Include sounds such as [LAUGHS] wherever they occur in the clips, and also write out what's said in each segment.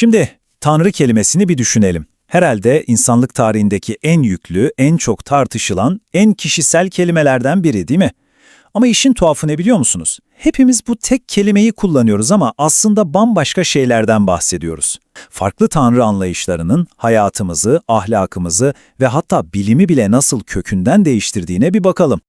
Şimdi Tanrı kelimesini bir düşünelim. Herhalde insanlık tarihindeki en yüklü, en çok tartışılan, en kişisel kelimelerden biri değil mi? Ama işin tuhafı ne biliyor musunuz? Hepimiz bu tek kelimeyi kullanıyoruz ama aslında bambaşka şeylerden bahsediyoruz. Farklı tanrı anlayışlarının hayatımızı, ahlakımızı ve hatta bilimi bile nasıl kökünden değiştirdiğine bir bakalım.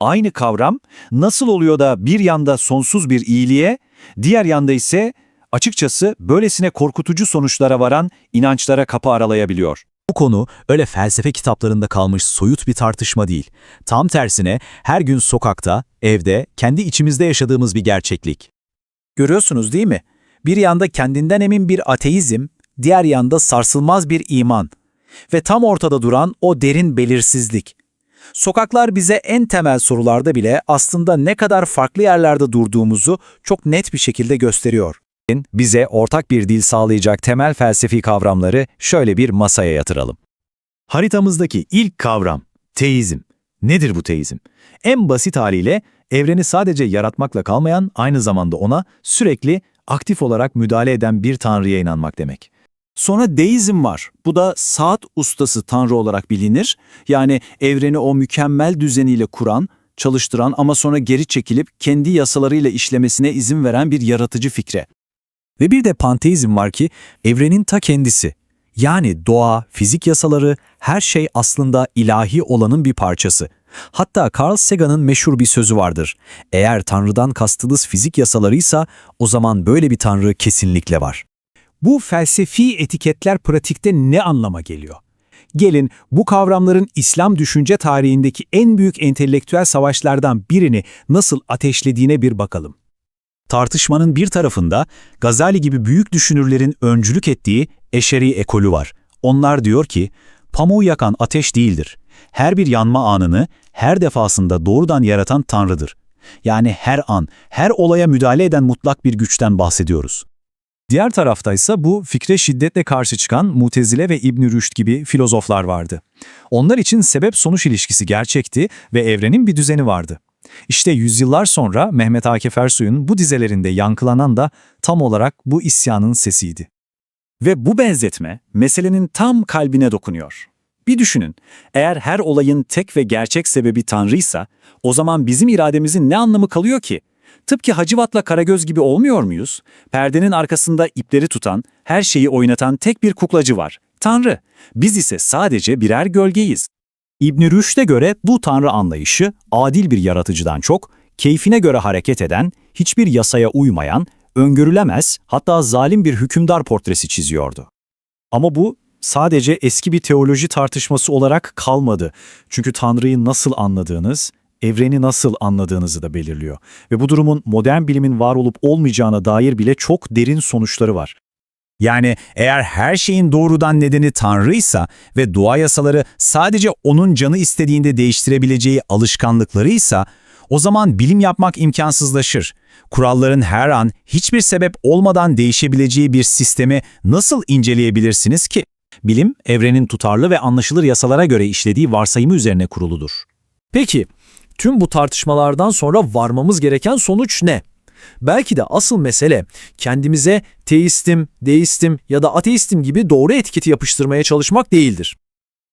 Aynı kavram nasıl oluyor da bir yanda sonsuz bir iyiliğe, diğer yanda ise açıkçası böylesine korkutucu sonuçlara varan inançlara kapı aralayabiliyor. Bu konu öyle felsefe kitaplarında kalmış soyut bir tartışma değil. Tam tersine her gün sokakta, evde, kendi içimizde yaşadığımız bir gerçeklik. Görüyorsunuz değil mi? Bir yanda kendinden emin bir ateizm, diğer yanda sarsılmaz bir iman. Ve tam ortada duran o derin belirsizlik. Sokaklar bize en temel sorularda bile aslında ne kadar farklı yerlerde durduğumuzu çok net bir şekilde gösteriyor. Bize ortak bir dil sağlayacak temel felsefi kavramları şöyle bir masaya yatıralım. Haritamızdaki ilk kavram, teizm. Nedir bu teizm? En basit haliyle evreni sadece yaratmakla kalmayan, aynı zamanda ona sürekli aktif olarak müdahale eden bir tanrıya inanmak demek. Sonra deizm var. Bu da saat ustası tanrı olarak bilinir. Yani evreni o mükemmel düzeniyle kuran, çalıştıran ama sonra geri çekilip kendi yasalarıyla işlemesine izin veren bir yaratıcı fikre. Ve bir de panteizm var ki evrenin ta kendisi. Yani doğa, fizik yasaları, her şey aslında ilahi olanın bir parçası. Hatta Carl Sagan'ın meşhur bir sözü vardır. Eğer Tanrı'dan kastınız fizik yasalarıysa o zaman böyle bir Tanrı kesinlikle var. Bu felsefi etiketler pratikte ne anlama geliyor? Gelin bu kavramların İslam düşünce tarihindeki en büyük entelektüel savaşlardan birini nasıl ateşlediğine bir bakalım. Tartışmanın bir tarafında Gazali gibi büyük düşünürlerin öncülük ettiği Eşeri ekolü var. Onlar diyor ki, pamuğu yakan ateş değildir. Her bir yanma anını her defasında doğrudan yaratan Tanrı'dır. Yani her an, her olaya müdahale eden mutlak bir güçten bahsediyoruz. Diğer taraftaysa bu fikre şiddetle karşı çıkan Mutezile ve İbn Rüşd gibi filozoflar vardı. Onlar için sebep-sonuç ilişkisi gerçekti ve evrenin bir düzeni vardı. İşte yüzyıllar sonra Mehmet Akif Ersoy'un bu dizelerinde yankılanan da tam olarak bu isyanın sesiydi. Ve bu benzetme meselenin tam kalbine dokunuyor. Bir düşünün, eğer her olayın tek ve gerçek sebebi Tanrıysa, o zaman bizim irademizin ne anlamı kalıyor ki? Tıpkı Hacivat'la Karagöz gibi olmuyor muyuz? Perdenin arkasında ipleri tutan, her şeyi oynatan tek bir kuklacı var. Tanrı. Biz ise sadece birer gölgeyiz. İbn Rüşd'e göre bu tanrı anlayışı adil bir yaratıcıdan çok, keyfine göre hareket eden, hiçbir yasaya uymayan, öngörülemez, hatta zalim bir hükümdar portresi çiziyordu. Ama bu sadece eski bir teoloji tartışması olarak kalmadı. Çünkü Tanrı'yı nasıl anladığınız, evreni nasıl anladığınızı da belirliyor. Ve bu durumun modern bilimin var olup olmayacağına dair bile çok derin sonuçları var. Yani eğer her şeyin doğrudan nedeni Tanrıysa ve doğa yasaları sadece onun canı istediğinde değiştirebileceği alışkanlıklarıysa, o zaman bilim yapmak imkansızlaşır. Kuralların her an hiçbir sebep olmadan değişebileceği bir sistemi nasıl inceleyebilirsiniz ki? Bilim, evrenin tutarlı ve anlaşılır yasalara göre işlediği varsayımı üzerine kuruludur. Peki, tüm bu tartışmalardan sonra varmamız gereken sonuç ne? Belki de asıl mesele kendimize teistim, deistim ya da ateistim gibi doğru etiketi yapıştırmaya çalışmak değildir.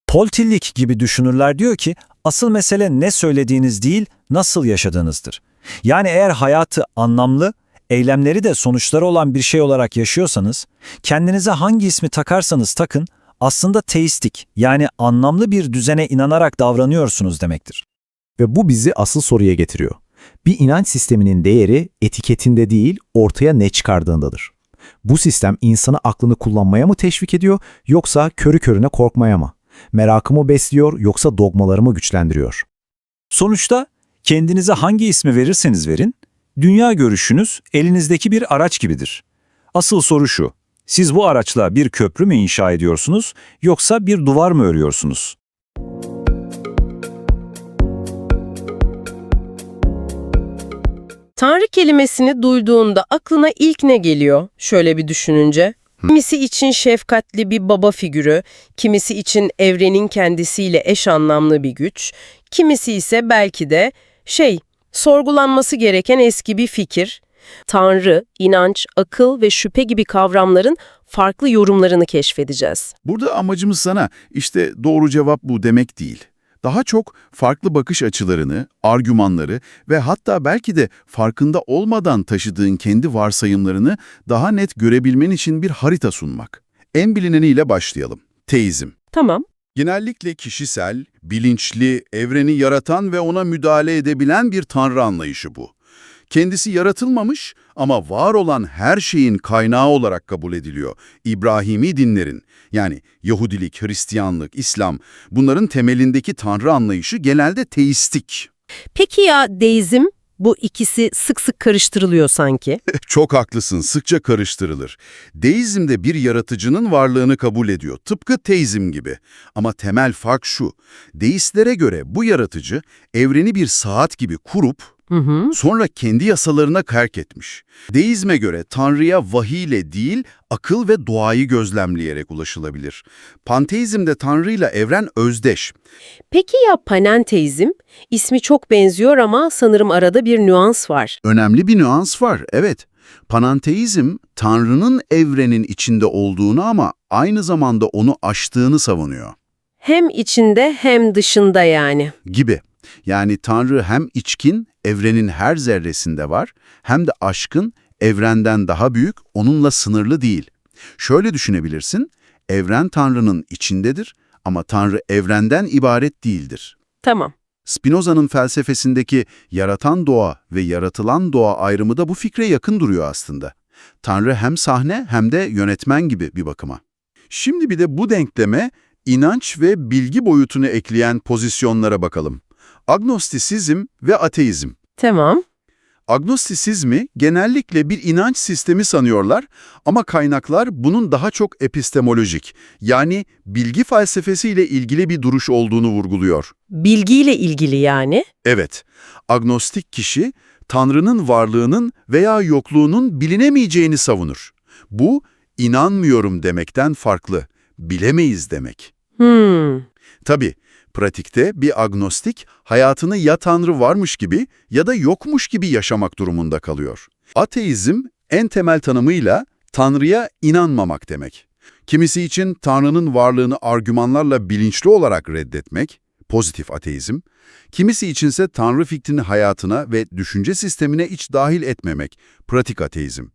Paul Tillich gibi düşünürler diyor ki, asıl mesele ne söylediğiniz değil, nasıl yaşadığınızdır. Yani eğer hayatı anlamlı, eylemleri de sonuçları olan bir şey olarak yaşıyorsanız, kendinize hangi ismi takarsanız takın, aslında teistik yani anlamlı bir düzene inanarak davranıyorsunuz demektir. Ve bu bizi asıl soruya getiriyor. Bir inanç sisteminin değeri etiketinde değil, ortaya ne çıkardığındadır. Bu sistem insanı aklını kullanmaya mı teşvik ediyor yoksa körü körüne korkmaya mı? Merakımı besliyor yoksa dogmalarımı güçlendiriyor? Sonuçta kendinize hangi ismi verirseniz verin, dünya görüşünüz elinizdeki bir araç gibidir. Asıl soru şu, siz bu araçla bir köprü mü inşa ediyorsunuz yoksa bir duvar mı örüyorsunuz? Tanrı kelimesini duyduğunda aklına ilk ne geliyor? Şöyle bir düşününce. Kimisi için şefkatli bir baba figürü, kimisi için evrenin kendisiyle eş anlamlı bir güç, kimisi ise belki de şey, sorgulanması gereken eski bir fikir. Tanrı, inanç, akıl ve şüphe gibi kavramların farklı yorumlarını keşfedeceğiz. Burada amacımız sana işte doğru cevap bu demek değil. Daha çok farklı bakış açılarını, argümanları ve hatta belki de farkında olmadan taşıdığın kendi varsayımlarını daha net görebilmen için bir harita sunmak. En bilineniyle başlayalım. Teizm. Tamam. Genellikle kişisel, bilinçli, evreni yaratan ve ona müdahale edebilen bir tanrı anlayışı bu. Kendisi yaratılmamış ama var olan her şeyin kaynağı olarak kabul ediliyor. İbrahimi dinlerin, yani Yahudilik, Hristiyanlık, İslam, bunların temelindeki tanrı anlayışı genelde teistik. Peki ya deizm? Bu ikisi sık sık karıştırılıyor sanki. [LAUGHS] Çok haklısın, sıkça karıştırılır. Deizm de bir yaratıcının varlığını kabul ediyor, tıpkı teizm gibi. Ama temel fark şu, deistlere göre bu yaratıcı evreni bir saat gibi kurup Hı hı. sonra kendi yasalarına kerk etmiş. Deizme göre Tanrı'ya vahiy ile değil, akıl ve doğayı gözlemleyerek ulaşılabilir. Panteizmde Tanrı ile evren özdeş. Peki ya panenteizm? İsmi çok benziyor ama sanırım arada bir nüans var. Önemli bir nüans var, evet. Panenteizm, Tanrı'nın evrenin içinde olduğunu ama aynı zamanda onu aştığını savunuyor. Hem içinde hem dışında yani. Gibi. Yani Tanrı hem içkin, evrenin her zerresinde var, hem de aşkın, evrenden daha büyük, onunla sınırlı değil. Şöyle düşünebilirsin, evren Tanrı'nın içindedir ama Tanrı evrenden ibaret değildir. Tamam. Spinoza'nın felsefesindeki yaratan doğa ve yaratılan doğa ayrımı da bu fikre yakın duruyor aslında. Tanrı hem sahne hem de yönetmen gibi bir bakıma. Şimdi bir de bu denkleme inanç ve bilgi boyutunu ekleyen pozisyonlara bakalım. Agnostisizm ve ateizm. Tamam. Agnostisizmi genellikle bir inanç sistemi sanıyorlar ama kaynaklar bunun daha çok epistemolojik yani bilgi felsefesiyle ilgili bir duruş olduğunu vurguluyor. Bilgiyle ilgili yani. Evet, agnostik kişi Tanrı'nın varlığının veya yokluğunun bilinemeyeceğini savunur. Bu, inanmıyorum demekten farklı, bilemeyiz demek. Hmm. Tabii, pratikte bir agnostik hayatını ya Tanrı varmış gibi ya da yokmuş gibi yaşamak durumunda kalıyor. Ateizm en temel tanımıyla Tanrı'ya inanmamak demek. Kimisi için Tanrı'nın varlığını argümanlarla bilinçli olarak reddetmek, pozitif ateizm, kimisi içinse Tanrı fikrini hayatına ve düşünce sistemine hiç dahil etmemek, pratik ateizm.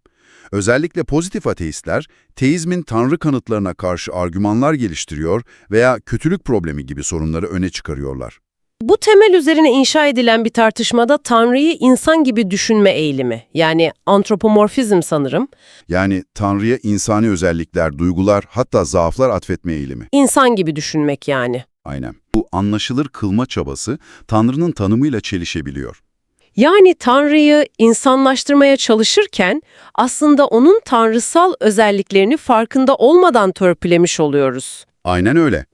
Özellikle pozitif ateistler, teizmin Tanrı kanıtlarına karşı argümanlar geliştiriyor veya kötülük problemi gibi sorunları öne çıkarıyorlar. Bu temel üzerine inşa edilen bir tartışmada Tanrı'yı insan gibi düşünme eğilimi, yani antropomorfizm sanırım, Yani Tanrı'ya insani özellikler, duygular, hatta zaaflar atfetme eğilimi. insan gibi düşünmek yani. Aynen. Bu anlaşılır kılma çabası Tanrı'nın tanımıyla çelişebiliyor. Yani Tanrı'yı insanlaştırmaya çalışırken aslında onun tanrısal özelliklerini farkında olmadan törpülemiş oluyoruz. Aynen öyle.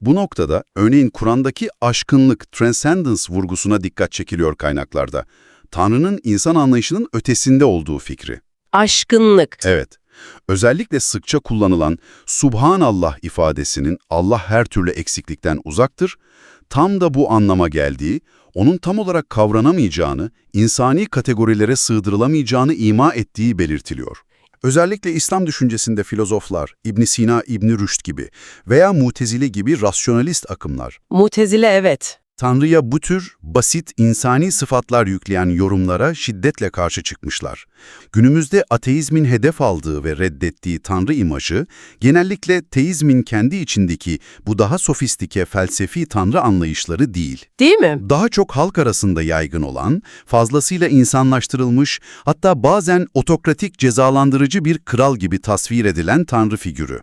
Bu noktada örneğin Kur'an'daki aşkınlık, transcendence vurgusuna dikkat çekiliyor kaynaklarda. Tanrı'nın insan anlayışının ötesinde olduğu fikri. Aşkınlık. Evet. Özellikle sıkça kullanılan Subhanallah ifadesinin Allah her türlü eksiklikten uzaktır, tam da bu anlama geldiği, onun tam olarak kavranamayacağını, insani kategorilere sığdırılamayacağını ima ettiği belirtiliyor. Özellikle İslam düşüncesinde filozoflar, İbn Sina, İbn Rüşd gibi veya Mutezile gibi rasyonalist akımlar, Mutezile evet. Tanrı'ya bu tür basit insani sıfatlar yükleyen yorumlara şiddetle karşı çıkmışlar. Günümüzde ateizmin hedef aldığı ve reddettiği Tanrı imajı, genellikle teizmin kendi içindeki bu daha sofistike felsefi Tanrı anlayışları değil. Değil mi? Daha çok halk arasında yaygın olan, fazlasıyla insanlaştırılmış, hatta bazen otokratik cezalandırıcı bir kral gibi tasvir edilen Tanrı figürü.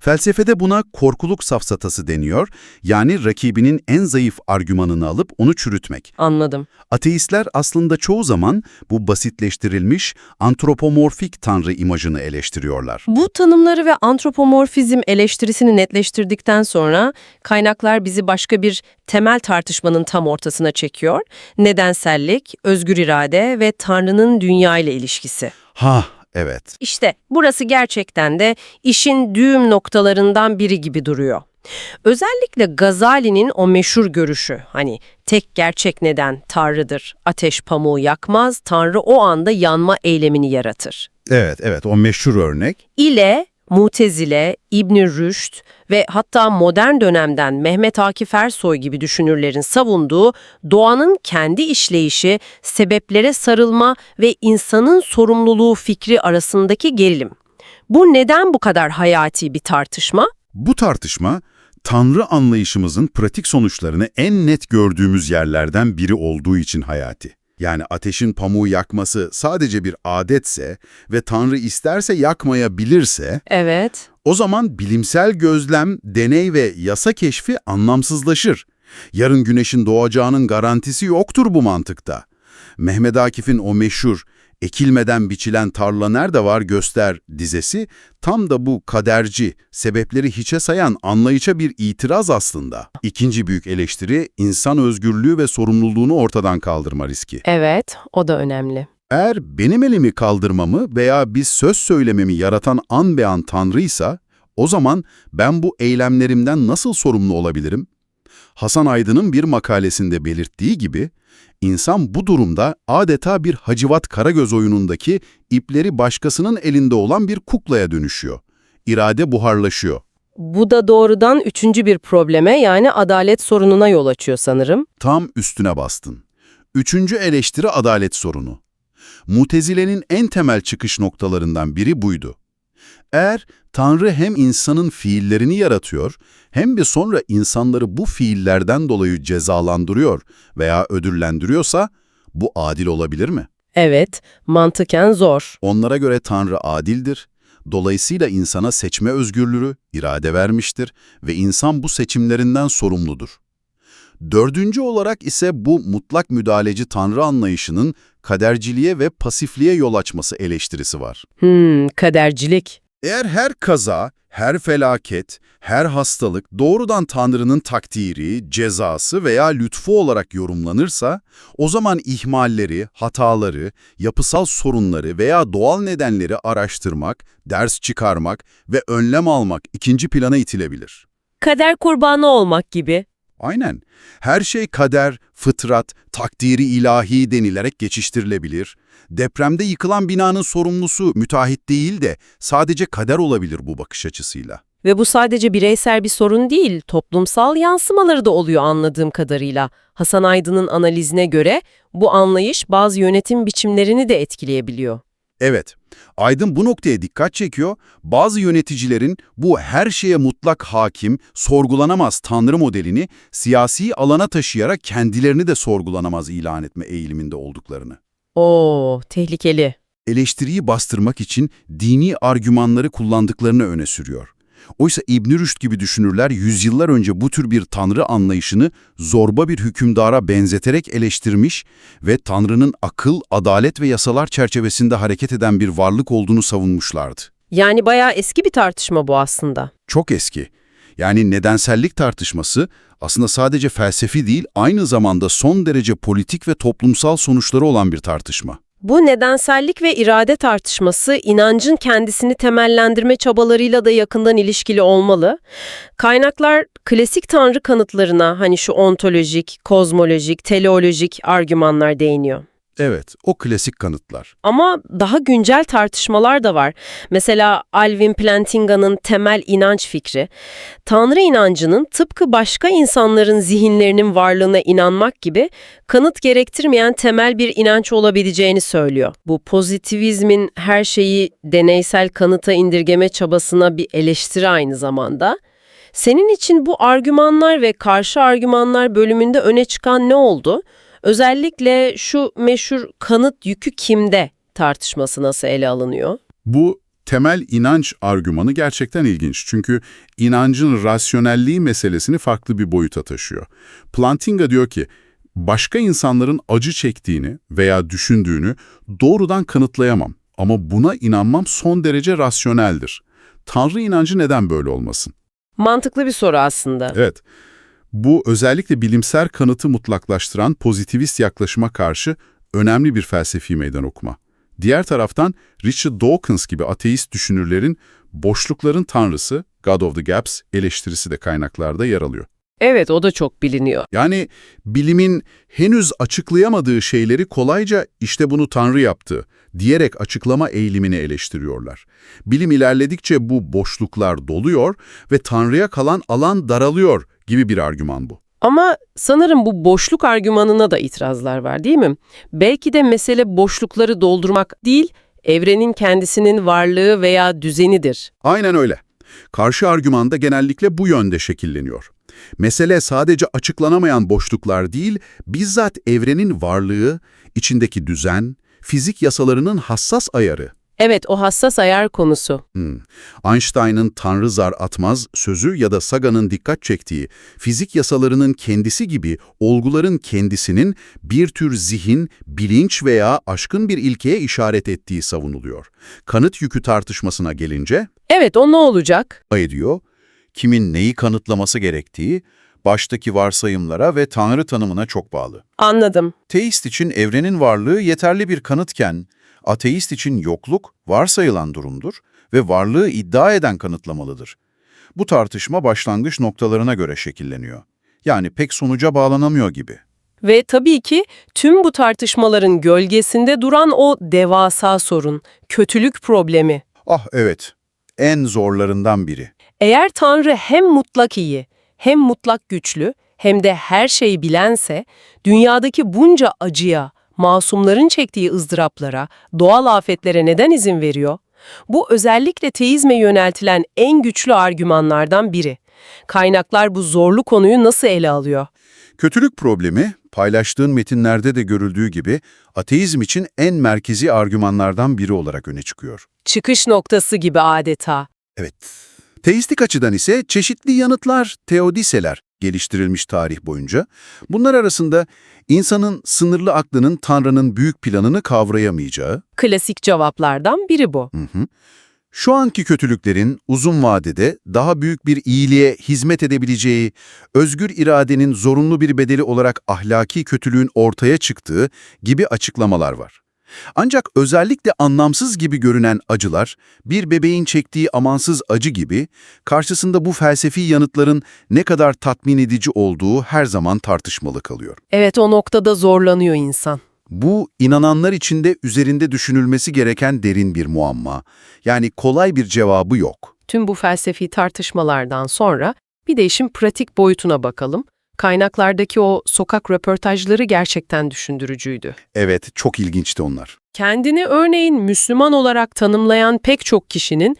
Felsefede buna korkuluk safsatası deniyor, yani rakibinin en zayıf argümanını alıp onu çürütmek. Anladım. Ateistler aslında çoğu zaman bu basitleştirilmiş, antropomorfik tanrı imajını eleştiriyorlar. Bu tanımları ve antropomorfizm eleştirisini netleştirdikten sonra kaynaklar bizi başka bir temel tartışmanın tam ortasına çekiyor. Nedensellik, özgür irade ve Tanrı'nın dünya ile ilişkisi. Ha, evet. İşte burası gerçekten de işin düğüm noktalarından biri gibi duruyor. Özellikle Gazali'nin o meşhur görüşü, hani tek gerçek neden Tanrı'dır, ateş pamuğu yakmaz, Tanrı o anda yanma eylemini yaratır. Evet, evet o meşhur örnek. ile Mutezile, İbn Rüşd ve hatta modern dönemden Mehmet Akif Ersoy gibi düşünürlerin savunduğu doğanın kendi işleyişi, sebeplere sarılma ve insanın sorumluluğu fikri arasındaki gerilim. Bu neden bu kadar hayati bir tartışma? Bu tartışma, Tanrı anlayışımızın pratik sonuçlarını en net gördüğümüz yerlerden biri olduğu için hayati. Yani ateşin pamuğu yakması sadece bir adetse ve Tanrı isterse yakmayabilirse, Evet. o zaman bilimsel gözlem, deney ve yasa keşfi anlamsızlaşır. Yarın güneşin doğacağının garantisi yoktur bu mantıkta. Mehmet Akif'in o meşhur ekilmeden biçilen tarla nerede var göster dizesi tam da bu kaderci, sebepleri hiçe sayan anlayışa bir itiraz aslında. İkinci büyük eleştiri insan özgürlüğü ve sorumluluğunu ortadan kaldırma riski. Evet, o da önemli. Eğer benim elimi kaldırmamı veya bir söz söylememi yaratan an be an Tanrıysa, o zaman ben bu eylemlerimden nasıl sorumlu olabilirim? Hasan Aydın'ın bir makalesinde belirttiği gibi, insan bu durumda adeta bir Hacivat Karagöz oyunundaki ipleri başkasının elinde olan bir kuklaya dönüşüyor. İrade buharlaşıyor. Bu da doğrudan üçüncü bir probleme yani adalet sorununa yol açıyor sanırım. Tam üstüne bastın. Üçüncü eleştiri adalet sorunu. Mutezile'nin en temel çıkış noktalarından biri buydu. Eğer Tanrı hem insanın fiillerini yaratıyor, hem de sonra insanları bu fiillerden dolayı cezalandırıyor veya ödüllendiriyorsa, bu adil olabilir mi? Evet, mantıken zor. Onlara göre Tanrı adildir, dolayısıyla insana seçme özgürlüğü, irade vermiştir ve insan bu seçimlerinden sorumludur. Dördüncü olarak ise bu mutlak müdahaleci Tanrı anlayışının kaderciliğe ve pasifliğe yol açması eleştirisi var. Hmm, kadercilik. Eğer her kaza, her felaket, her hastalık doğrudan Tanrı'nın takdiri, cezası veya lütfu olarak yorumlanırsa, o zaman ihmalleri, hataları, yapısal sorunları veya doğal nedenleri araştırmak, ders çıkarmak ve önlem almak ikinci plana itilebilir. Kader kurbanı olmak gibi. Aynen. Her şey kader, fıtrat, takdiri ilahi denilerek geçiştirilebilir. Depremde yıkılan binanın sorumlusu müteahhit değil de sadece kader olabilir bu bakış açısıyla. Ve bu sadece bireysel bir sorun değil, toplumsal yansımaları da oluyor anladığım kadarıyla. Hasan Aydın'ın analizine göre bu anlayış bazı yönetim biçimlerini de etkileyebiliyor. Evet, Aydın bu noktaya dikkat çekiyor. Bazı yöneticilerin bu her şeye mutlak hakim, sorgulanamaz tanrı modelini siyasi alana taşıyarak kendilerini de sorgulanamaz ilan etme eğiliminde olduklarını. Oo, tehlikeli. Eleştiriyi bastırmak için dini argümanları kullandıklarını öne sürüyor. Oysa İbn Rüşd gibi düşünürler yüzyıllar önce bu tür bir tanrı anlayışını zorba bir hükümdara benzeterek eleştirmiş ve tanrının akıl, adalet ve yasalar çerçevesinde hareket eden bir varlık olduğunu savunmuşlardı. Yani bayağı eski bir tartışma bu aslında. Çok eski. Yani nedensellik tartışması aslında sadece felsefi değil, aynı zamanda son derece politik ve toplumsal sonuçları olan bir tartışma. Bu nedensellik ve irade tartışması inancın kendisini temellendirme çabalarıyla da yakından ilişkili olmalı. Kaynaklar klasik tanrı kanıtlarına hani şu ontolojik, kozmolojik, teleolojik argümanlar değiniyor. Evet, o klasik kanıtlar. Ama daha güncel tartışmalar da var. Mesela Alvin Plantinga'nın temel inanç fikri, Tanrı inancının tıpkı başka insanların zihinlerinin varlığına inanmak gibi kanıt gerektirmeyen temel bir inanç olabileceğini söylüyor. Bu pozitivizmin her şeyi deneysel kanıta indirgeme çabasına bir eleştiri aynı zamanda. Senin için bu argümanlar ve karşı argümanlar bölümünde öne çıkan ne oldu? Özellikle şu meşhur kanıt yükü kimde tartışması nasıl ele alınıyor? Bu temel inanç argümanı gerçekten ilginç. Çünkü inancın rasyonelliği meselesini farklı bir boyuta taşıyor. Plantinga diyor ki, başka insanların acı çektiğini veya düşündüğünü doğrudan kanıtlayamam. Ama buna inanmam son derece rasyoneldir. Tanrı inancı neden böyle olmasın? Mantıklı bir soru aslında. Evet. Bu özellikle bilimsel kanıtı mutlaklaştıran pozitivist yaklaşıma karşı önemli bir felsefi meydan okuma. Diğer taraftan Richard Dawkins gibi ateist düşünürlerin boşlukların tanrısı, God of the Gaps eleştirisi de kaynaklarda yer alıyor. Evet, o da çok biliniyor. Yani bilimin henüz açıklayamadığı şeyleri kolayca işte bunu Tanrı yaptı diyerek açıklama eğilimini eleştiriyorlar. Bilim ilerledikçe bu boşluklar doluyor ve Tanrı'ya kalan alan daralıyor gibi bir argüman bu. Ama sanırım bu boşluk argümanına da itirazlar var değil mi? Belki de mesele boşlukları doldurmak değil, evrenin kendisinin varlığı veya düzenidir. Aynen öyle. Karşı argüman da genellikle bu yönde şekilleniyor. Mesele sadece açıklanamayan boşluklar değil, bizzat evrenin varlığı, içindeki düzen, fizik yasalarının hassas ayarı. Evet, o hassas ayar konusu. Hmm. Einstein'ın Tanrı zar atmaz sözü ya da Sagan'ın dikkat çektiği fizik yasalarının kendisi gibi olguların kendisinin bir tür zihin, bilinç veya aşkın bir ilkeye işaret ettiği savunuluyor. Kanıt yükü tartışmasına gelince, Evet, o ne olacak? ediyor, kimin neyi kanıtlaması gerektiği, baştaki varsayımlara ve Tanrı tanımına çok bağlı. Anladım. Teist için evrenin varlığı yeterli bir kanıtken, ateist için yokluk varsayılan durumdur ve varlığı iddia eden kanıtlamalıdır. Bu tartışma başlangıç noktalarına göre şekilleniyor. Yani pek sonuca bağlanamıyor gibi. Ve tabii ki tüm bu tartışmaların gölgesinde duran o devasa sorun, kötülük problemi. Ah evet, en zorlarından biri. Eğer Tanrı hem mutlak iyi, hem mutlak güçlü, hem de her şeyi bilense, dünyadaki bunca acıya, masumların çektiği ızdıraplara, doğal afetlere neden izin veriyor? Bu özellikle teizme yöneltilen en güçlü argümanlardan biri. Kaynaklar bu zorlu konuyu nasıl ele alıyor? Kötülük problemi, paylaştığın metinlerde de görüldüğü gibi, ateizm için en merkezi argümanlardan biri olarak öne çıkıyor. Çıkış noktası gibi adeta. Evet. Teistik açıdan ise çeşitli yanıtlar, teodiseler geliştirilmiş tarih boyunca. Bunlar arasında insanın sınırlı aklının Tanrı'nın büyük planını kavrayamayacağı, Klasik cevaplardan biri bu. hı hı, şu anki kötülüklerin uzun vadede daha büyük bir iyiliğe hizmet edebileceği, özgür iradenin zorunlu bir bedeli olarak ahlaki kötülüğün ortaya çıktığı gibi açıklamalar var. Ancak özellikle anlamsız gibi görünen acılar, bir bebeğin çektiği amansız acı gibi, karşısında bu felsefi yanıtların ne kadar tatmin edici olduğu her zaman tartışmalı kalıyor. Evet o noktada zorlanıyor insan. Bu, inananlar için de üzerinde düşünülmesi gereken derin bir muamma. Yani kolay bir cevabı yok. Tüm bu felsefi tartışmalardan sonra bir de işin pratik boyutuna bakalım. Kaynaklardaki o sokak röportajları gerçekten düşündürücüydü. Evet, çok ilginçti onlar. Kendini örneğin Müslüman olarak tanımlayan pek çok kişinin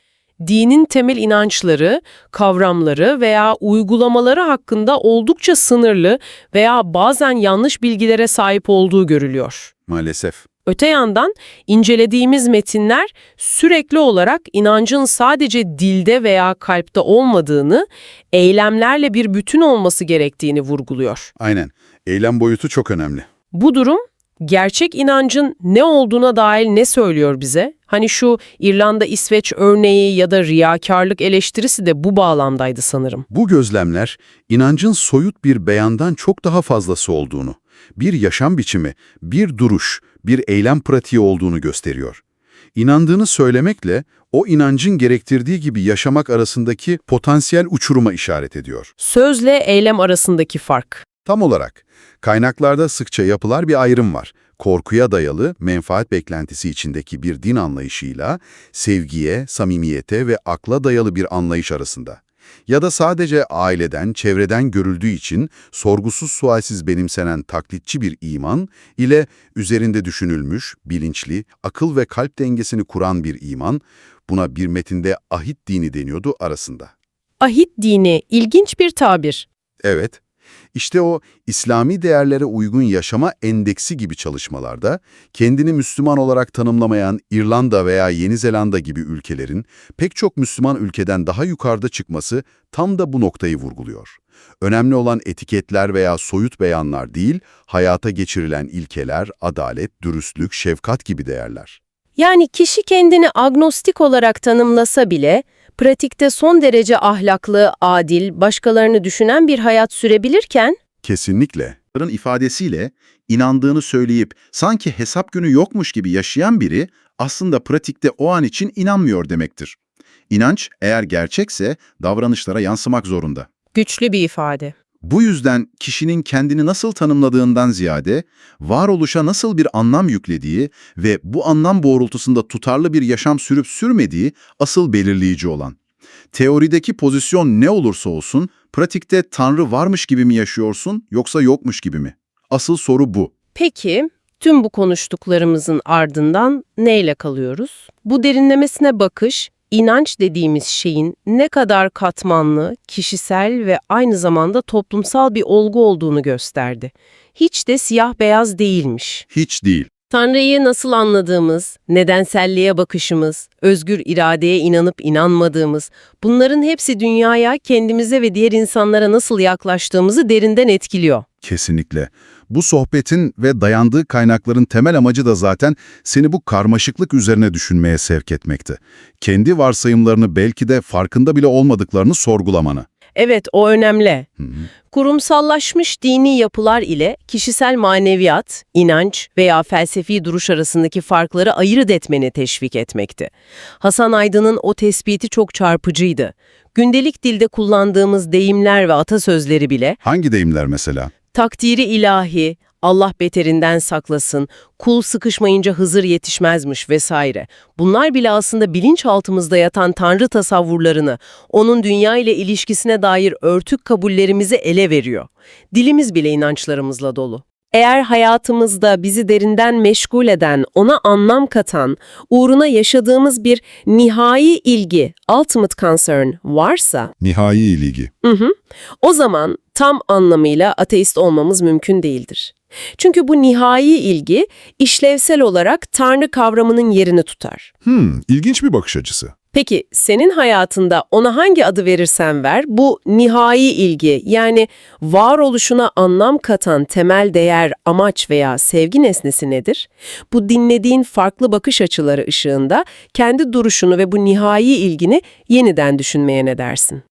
dinin temel inançları, kavramları veya uygulamaları hakkında oldukça sınırlı veya bazen yanlış bilgilere sahip olduğu görülüyor. Maalesef. Öte yandan incelediğimiz metinler sürekli olarak inancın sadece dilde veya kalpte olmadığını, eylemlerle bir bütün olması gerektiğini vurguluyor. Aynen. Eylem boyutu çok önemli. Bu durum gerçek inancın ne olduğuna dair ne söylüyor bize? Hani şu İrlanda-İsveç örneği ya da riyakarlık eleştirisi de bu bağlamdaydı sanırım. Bu gözlemler, inancın soyut bir beyandan çok daha fazlası olduğunu, bir yaşam biçimi, bir duruş, bir eylem pratiği olduğunu gösteriyor. İnandığını söylemekle, o inancın gerektirdiği gibi yaşamak arasındaki potansiyel uçuruma işaret ediyor. Sözle eylem arasındaki fark. Tam olarak, kaynaklarda sıkça yapılar bir ayrım var. Korkuya dayalı, menfaat beklentisi içindeki bir din anlayışıyla, sevgiye, samimiyete ve akla dayalı bir anlayış arasında. Ya da sadece aileden, çevreden görüldüğü için sorgusuz sualsiz benimsenen taklitçi bir iman ile üzerinde düşünülmüş, bilinçli, akıl ve kalp dengesini kuran bir iman, buna bir metinde ahit dini deniyordu arasında. Ahit dini ilginç bir tabir. Evet, işte o İslami değerlere uygun yaşama endeksi gibi çalışmalarda kendini Müslüman olarak tanımlamayan İrlanda veya Yeni Zelanda gibi ülkelerin pek çok Müslüman ülkeden daha yukarıda çıkması tam da bu noktayı vurguluyor. Önemli olan etiketler veya soyut beyanlar değil, hayata geçirilen ilkeler, adalet, dürüstlük, şefkat gibi değerler. Yani kişi kendini agnostik olarak tanımlasa bile, pratikte son derece ahlaklı, adil, başkalarını düşünen bir hayat sürebilirken, Kesinlikle. ifadesiyle inandığını söyleyip sanki hesap günü yokmuş gibi yaşayan biri aslında pratikte o an için inanmıyor demektir. İnanç eğer gerçekse davranışlara yansımak zorunda. güçlü bir ifade. Bu yüzden kişinin kendini nasıl tanımladığından ziyade varoluşa nasıl bir anlam yüklediği ve bu anlam doğrultusunda tutarlı bir yaşam sürüp sürmediği asıl belirleyici olan. Teorideki pozisyon ne olursa olsun, pratikte Tanrı varmış gibi mi yaşıyorsun yoksa yokmuş gibi mi? Asıl soru bu. Peki, tüm bu konuştuklarımızın ardından neyle kalıyoruz? Bu derinlemesine bakış, inanç dediğimiz şeyin ne kadar katmanlı, kişisel ve aynı zamanda toplumsal bir olgu olduğunu gösterdi. Hiç de siyah beyaz değilmiş. Hiç değil. Tanrı'yı nasıl anladığımız, nedenselliğe bakışımız, özgür iradeye inanıp inanmadığımız, bunların hepsi dünyaya, kendimize ve diğer insanlara nasıl yaklaştığımızı derinden etkiliyor. Kesinlikle. Bu sohbetin ve dayandığı kaynakların temel amacı da zaten seni bu karmaşıklık üzerine düşünmeye sevk etmekti. Kendi varsayımlarını belki de farkında bile olmadıklarını sorgulamanı. Evet, o önemli. Hı hı. Kurumsallaşmış dini yapılar ile kişisel maneviyat, inanç veya felsefi duruş arasındaki farkları ayırt etmeni teşvik etmekti. Hasan Aydın'ın o tespiti çok çarpıcıydı. Gündelik dilde kullandığımız deyimler ve atasözleri bile Hangi deyimler mesela? Takdiri ilahi, Allah beterinden saklasın, kul sıkışmayınca Hızır yetişmezmiş vesaire. Bunlar bile aslında bilinçaltımızda yatan tanrı tasavvurlarını, onun dünya ile ilişkisine dair örtük kabullerimizi ele veriyor. Dilimiz bile inançlarımızla dolu. Eğer hayatımızda bizi derinden meşgul eden, ona anlam katan, uğruna yaşadığımız bir nihai ilgi, ultimate concern varsa, Nihai ilgi. Hı hı. O zaman tam anlamıyla ateist olmamız mümkün değildir. Çünkü bu nihai ilgi işlevsel olarak Tanrı kavramının yerini tutar. Hmm, ilginç bir bakış açısı. Peki senin hayatında ona hangi adı verirsen ver bu nihai ilgi yani varoluşuna anlam katan temel değer, amaç veya sevgi nesnesi nedir? Bu dinlediğin farklı bakış açıları ışığında kendi duruşunu ve bu nihai ilgini yeniden düşünmeye ne dersin?